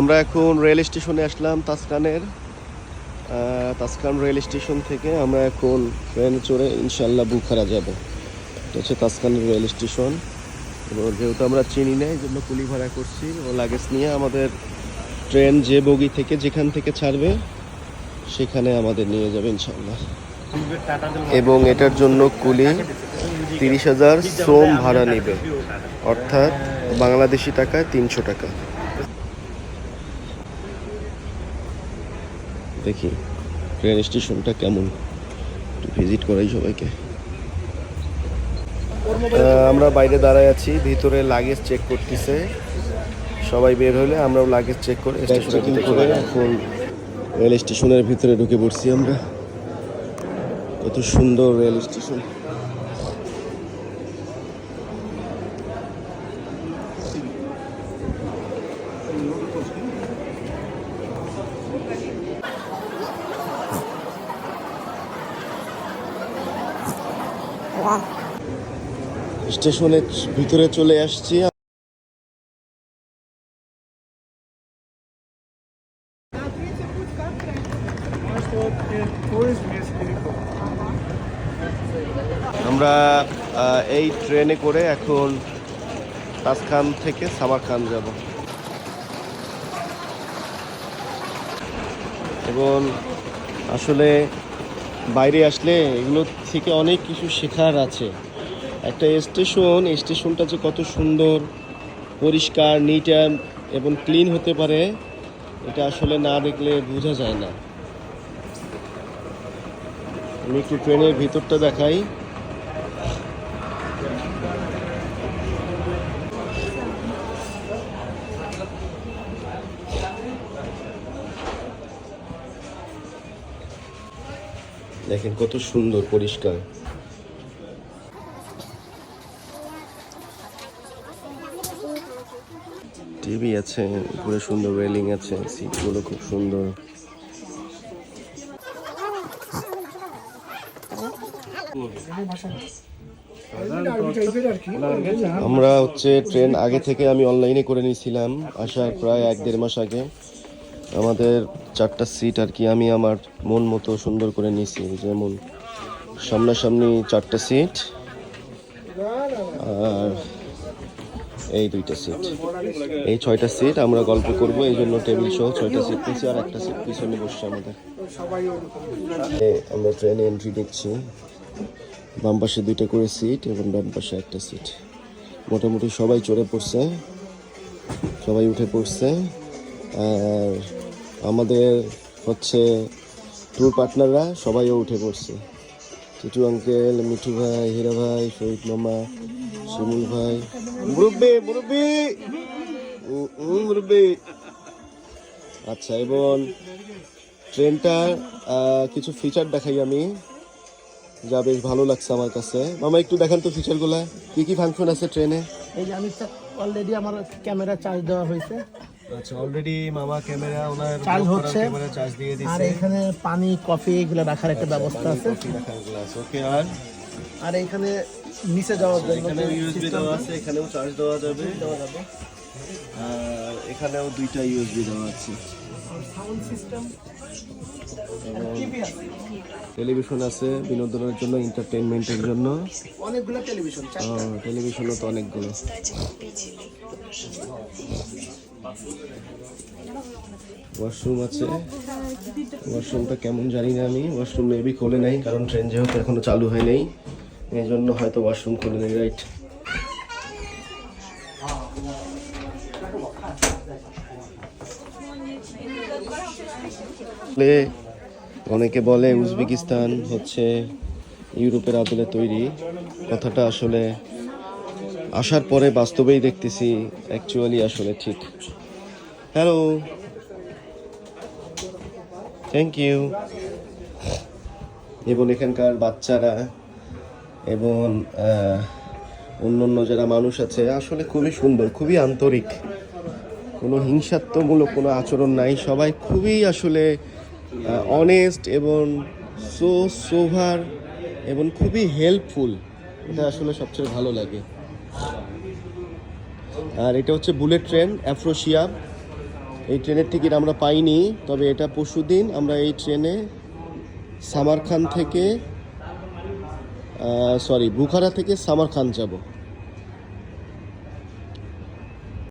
আমরা এখন রেল স্টেশনে আসলাম তাসকানের তাসকান রেল স্টেশন থেকে আমরা এখন ট্রেনে চড়ে ইনশাল্লাহ বুখারা যাব। এটা হচ্ছে তাসকানের রেল স্টেশন। এবং যেহেতু আমরা চিনি না এই জন্য কুলি ভাড়া করছি ও লাগেজ নিয়ে আমাদের ট্রেন যে বগি থেকে যেখান থেকে ছাড়বে, সেখানে আমাদের নিয়ে যাবে ইনশাল্লাহ এবং এটার জন্য কুলি তিরিশ হাজার শ্রম ভাড়া নেবে। অর্থাৎ বাংলাদেশি টাকায় তিনশো টাকা। দেখি ট্রেন স্টেশনটা কেমন? একটু ভিজিট করাই সবাইকে। আমরা বাইরে দাঁড়ায় আছি ভিতরে লাগেজ চেক করতেছে। সবাই বের হলে আমরাও লাগেজ চেক করে এখন রেল স্টেশনের ভিতরে ঢুকে পড়ছি আমরা। কত সুন্দর রেল স্টেশন স্টেশনের ভিতরে চলে আসছি। আমরা এই ট্রেনে করে এখন তাসখান থেকে সামারখান যাব। এবং আসলে বাইরে আসলে এগুলো থেকে অনেক কিছু শেখার আছে। একটা স্টেশন স্টেশনটা যে কত সুন্দর, পরিষ্কার নিট অ্যান্ড এবং ক্লিন হতে পারে, এটা আসলে না দেখলে বোঝা যায় না। আমি একটু ট্রেনের ভিতরটা দেখাই। দেখেন কত সুন্দর, পরিষ্কার। টিভি আছে উপরে সুন্দর রেলিং আছে, সিটগুলো খুব সুন্দর। আমরা হচ্ছে ট্রেন আগে থেকে আমি অনলাইনে করে নিয়েছিলাম, আসার প্রায় এক দেড় মাস আগে। আমাদের চারটা সিট আর কি আমি আমার মন মতো সুন্দর করে নিয়েছি। যেমন সামনাসামনি চারটা সিট আর এই দুইটা সিট এই ছয়টা সিট আমরা গল্প করব, এই জন্য টেবিল সহ ছয়টা সিট নিয়েছি আর একটা সিট পিছনে বসছে আমাদের। আমরা ট্রেনে এন্ট্রি দিচ্ছি বাম পাশে দুইটা করে সিট এবং ডান পাশে একটা সিট মোটামুটি সবাই চড়ে পড়ছে, সবাই উঠে পড়ছে। আর আমাদের হচ্ছে ট্যুর পার্টনাররা সবাইও উঠে পড়ছে। চিটু আঙ্কেল মিঠু ভাই, হীরা ভাই, শহীদ মামা শিমুল ভাই। মুরব্বি মুরব্বি! মুরব্বি! আচ্ছা এবং ট্রেনটার কিছু ফিচার দেখাই আমি, যা বেশ ভালো লাগছে আমার কাছে। মামা, একটু দেখান তো ফিচারগুলা কি কি ফাংশন আছে ট্রেনে? এই যে আমি অলরেডি আমার ক্যামেরা চার্জ দেওয়া হয়েছে। আচ্ছা অলরেডি মামা ক্যামেরা ওনার চার্জ হচ্ছে। ক্যামেরা চার্জ দিয়ে আর এখানে পানি কফি এগুলো রাখার একটা ব্যবস্থা আছে। রাখার গ্লাস ওকে আর? আর এখানে নিচে যাওয়ার জন্য এখানেও ইউএসবি দেওয়া আছে এখানেও চার্জ দেওয়া যাবে। আর এখানেও দুইটা ইউএসবি দেওয়া আছে। সাউন্ড সিস্টেম টেলিভিশন আছে। বিনোদনের জন্য এন্টারটেইনমেন্টের জন্য। অনেকগুলো টেলিভিশন টেলিভিশনও তো অনেকগুলো। ওয়াশরুম আছে। ওয়াশরুমটা কেমন জানি না আমি। ওয়াশরুম মেবি খোলে নাই কারণ ট্রেন যেহেতু এখনও চালু হয় নাই এই জন্য হয়তো ওয়াশরুম খুলে নেই রাইট অনেকে বলে উজবেকিস্তান হচ্ছে ইউরোপের আদলে তৈরি। কথাটা আসলে আসার পরে বাস্তবেই দেখতেছি অ্যাকচুয়ালি আসলে ঠিক। হ্যালো থ্যাংক ইউ এবং এখানকার বাচ্চারা এবং অন্য অন্য যারা মানুষ আছে, আসলে খুবই সুন্দর, খুবই আন্তরিক। কোনো হিংসাত্মমূলক কোনো আচরণ নাই। সবাই খুবই আসলে অনেস্ট এবং সো সোভার এবং খুবই হেল্পফুল এটা আসলে সবচেয়ে ভালো লাগে। আর এটা হচ্ছে বুলেট ট্রেন অ্যাফ্রোশিয়া এই ট্রেনের টিকিট আমরা পাইনি, তবে এটা পরশুদিন আমরা এই ট্রেনে সামারখান থেকে সরি বুখারা থেকে সামারখান যাব।